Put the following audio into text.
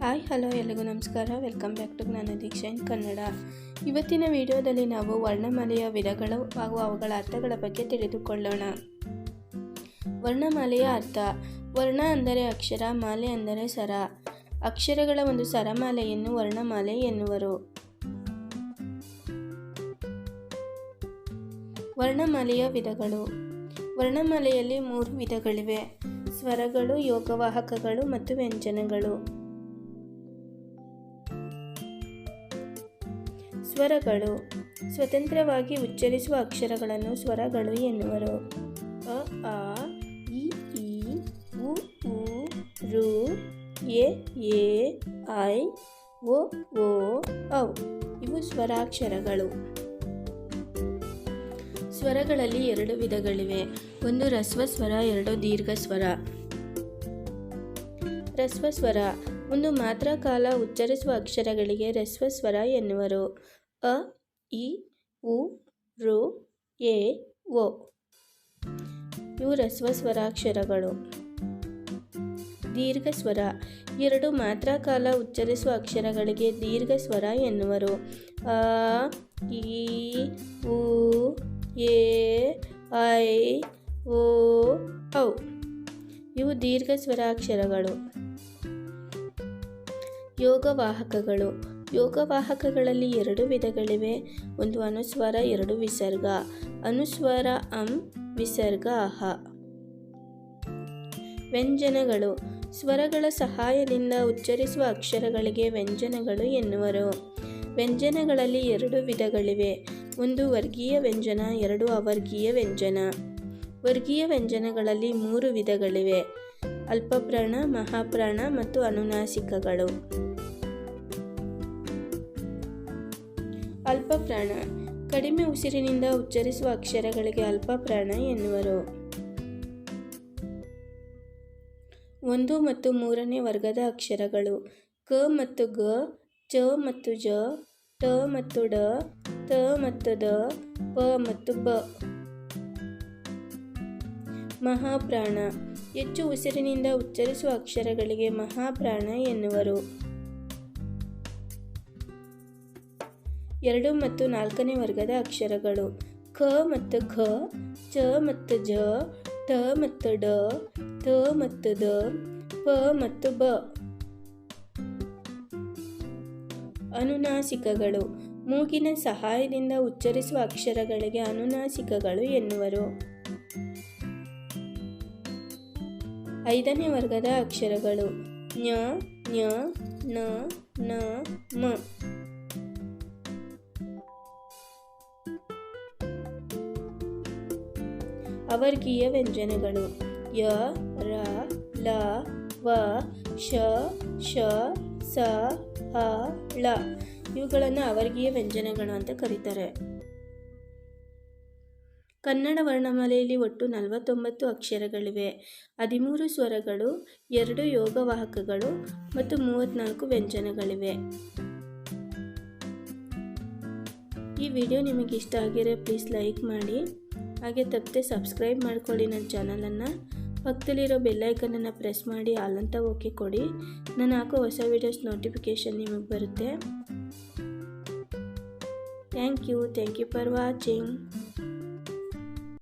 Hi, hello ಎಲ್ಲಿಗೂ ನಮಸ್ಕಾರ. Welcome back to ನಾನು ದೀಕ್ಷಾ ಇನ್ ಕನ್ನಡ ಇವತ್ತಿನ ವಿಡಿಯೋದಲ್ಲಿ ನಾವು ವರ್ಣಮಾಲೆಯ ವಿಧಗಳು ಹಾಗೂ ಅವುಗಳ ಅರ್ಥಗಳ ಬಗ್ಗೆ ತಿಳಿದುಕೊಳ್ಳೋಣ. ವರ್ಣಮಾಲೆಯ ಅರ್ಥ, ವರ್ಣ ಅಂದರೆ ಅಕ್ಷರ, ಮಾಲೆ ಅಂದರೆ ಸರ. ಅಕ್ಷರಗಳ ಒಂದು ಸರಮಾಲೆಯನ್ನು ವರ್ಣಮಾಲೆ ಎನ್ನುವರು. ವರ್ಣಮಾಲೆಯ ವಿಧಗಳು. ವರ್ಣಮಾಲೆಯಲ್ಲಿ ಮೂರು ವಿಧಗಳಿವೆ. ಸ್ವರಗಳು, ಯೋಗವಾಹಕಗಳು ಮತ್ತು ವ್ಯಂಜನಗಳು. ಸ್ವರಗಳು. ಸ್ವತಂತ್ರವಾಗಿ ಉಚ್ಚರಿಸುವ ಅಕ್ಷರಗಳನ್ನು ಸ್ವರಗಳು ಎನ್ನುವರು. ಅ, ಆ, ಇ, ಈ, ಉ ಉ, ರು, ಎ ಎ, ಐ, ಒ ಓ ಔ. ಇವು ಸ್ವರಾಕ್ಷರಗಳು. ಸ್ವರಗಳಲ್ಲಿ ಎರಡು ವಿಧಗಳಿವೆ. ಒಂದು ರಸ್ವ ಸ್ವರ, ಎರಡು ದೀರ್ಘ ಸ್ವರ. ರಸ್ವ ಸ್ವರ. ಒಂದು ಮಾತ್ರ ಕಾಲ ಉಚ್ಚರಿಸುವ ಅಕ್ಷರಗಳಿಗೆ ರಸ್ವ ಸ್ವರ ಎನ್ನುವರು. ಅ, ಇ, ಉ, ರು, ಎ, ಒ. ಇವು ರಸ್ವ ಸ್ವರಾಕ್ಷರಗಳು ದೀರ್ಘ ಸ್ವರ ಎರಡು ಮಾತ್ರ ಕಾಲ ಉಚ್ಚರಿಸುವ ಅಕ್ಷರಗಳಿಗೆ ದೀರ್ಘ ಸ್ವರ ಎನ್ನುವರು. ಅ, ಇ, ಉ, ಎ, ಐ, ಓ, ಔ. ಇವು ದೀರ್ಘ ಸ್ವರಾಕ್ಷರಗಳು ಯೋಗವಾಹಕಗಳು. ಯೋಗವಾಹಕಗಳಲ್ಲಿ ಎರಡು ವಿಧಗಳಿವೆ. ಒಂದು ಅನುಸ್ವಾರ, ಎರಡು ವಿಸರ್ಗ. ಅನುಸ್ವಾರ, ಅಂ, ವಿಸರ್ಗ, ಅಹ. ವ್ಯಂಜನಗಳು. ಸ್ವರಗಳ ಸಹಾಯದಿಂದ ಉಚ್ಚರಿಸುವ ಅಕ್ಷರಗಳಿಗೆ ವ್ಯಂಜನಗಳು ಎನ್ನುವರು. ವ್ಯಂಜನಗಳಲ್ಲಿ ಎರಡು ವಿಧಗಳಿವೆ. ಒಂದು ವರ್ಗೀಯ ವ್ಯಂಜನ, ಎರಡು ಅವರ್ಗೀಯ ವ್ಯಂಜನ. ವರ್ಗೀಯ ವ್ಯಂಜನಗಳಲ್ಲಿ ಮೂರು ವಿಧಗಳಿವೆ. ಅಲ್ಪಪ್ರಾಣ, ಮಹಾಪ್ರಾಣ ಮತ್ತು ಅನುನಾಸಿಕಗಳು. ಅಲ್ಪಪ್ರಾಣ. ಕಡಿಮೆ ಉಸಿರಿನಿಂದ ಉಚ್ಚರಿಸುವ ಅಕ್ಷರಗಳಿಗೆ ಅಲ್ಪಪ್ರಾಣ ಎನ್ನುವರು. ಒಂದು ಮತ್ತು ಮೂರನೇ ವರ್ಗದ ಅಕ್ಷರಗಳು. ಕ ಮತ್ತು ಗ, ಚ ಮತ್ತು ಜ, ಟ ಮತ್ತು ಡ, ತ ಮತ್ತು ದ, ಪ ಮತ್ತು ಬ. ಮಹಾಪ್ರಾಣ. ಹೆಚ್ಚು ಉಸಿರಿನಿಂದ ಉಚ್ಚರಿಸುವ ಅಕ್ಷರಗಳಿಗೆ ಮಹಾಪ್ರಾಣ ಎನ್ನುವರು. ಎರಡು ಮತ್ತು ನಾಲ್ಕನೇ ವರ್ಗದ ಅಕ್ಷರಗಳು. ಖ ಮತ್ತು ಘ ಚ ಮತ್ತು ಜ ಟ ಮತ್ತು ಡ ತ ಮತ್ತು ದ, ಪ ಮತ್ತು ಬ. ಅನುನಾಸಿಕಗಳು. ಮೂಗಿನ ಸಹಾಯದಿಂದ ಉಚ್ಚರಿಸುವ ಅಕ್ಷರಗಳಿಗೆ ಅನುನಾಸಿಕಗಳು ಎನ್ನುವರು. ಐದನೇ ವರ್ಗದ ಅಕ್ಷರಗಳು. ಞ ಞ, ನ ನ, ಮ. ಅವರ್ಗೀಯ ವ್ಯಂಜನಗಳು. ಯ, ರ, ಲ, ವ, ಶ ಶ, ಸ, ಹ, ಳ. ಇವುಗಳನ್ನು ಅವರ್ಗೀಯ ವ್ಯಂಜನಗಳು ಅಂತ ಕರೀತಾರೆ. ಕನ್ನಡ ವರ್ಣಮಾಲೆಯಲ್ಲಿ ಒಟ್ಟು ನಲವತ್ತೊಂಬತ್ತು ಅಕ್ಷರಗಳಿವೆ. ಹದಿಮೂರು ಸ್ವರಗಳು, ಎರಡು ಯೋಗವಾಹಕಗಳು ಮತ್ತು ಮೂವತ್ತ್ನಾಲ್ಕು ವ್ಯಂಜನಗಳಿವೆ. ಈ ವಿಡಿಯೋ ನಿಮಗೆ ಇಷ್ಟ ಆಗಿರೋ ಪ್ಲೀಸ್ ಲೈಕ್ ಮಾಡಿ. ಹಾಗೆ ತಪ್ಪದೆ ಸಬ್ಸ್ಕ್ರೈಬ್ ಮಾಡ್ಕೊಳ್ಳಿ ನನ್ನ ಚಾನಲನ್ನು ಪಕ್ಕದಲ್ಲಿರೋ ಬೆಲ್ಲೈಕನನ್ನು ಪ್ರೆಸ್ ಮಾಡಿ ಅಲ್ಲಂತ ಓಕೆ ಕೊಡಿ. ನಾನು ಹಾಕೋ ಹೊಸ ವೀಡಿಯೋಸ್ ನೋಟಿಫಿಕೇಷನ್ ನಿಮಗೆ ಬರುತ್ತೆ. Thank you thank you for watching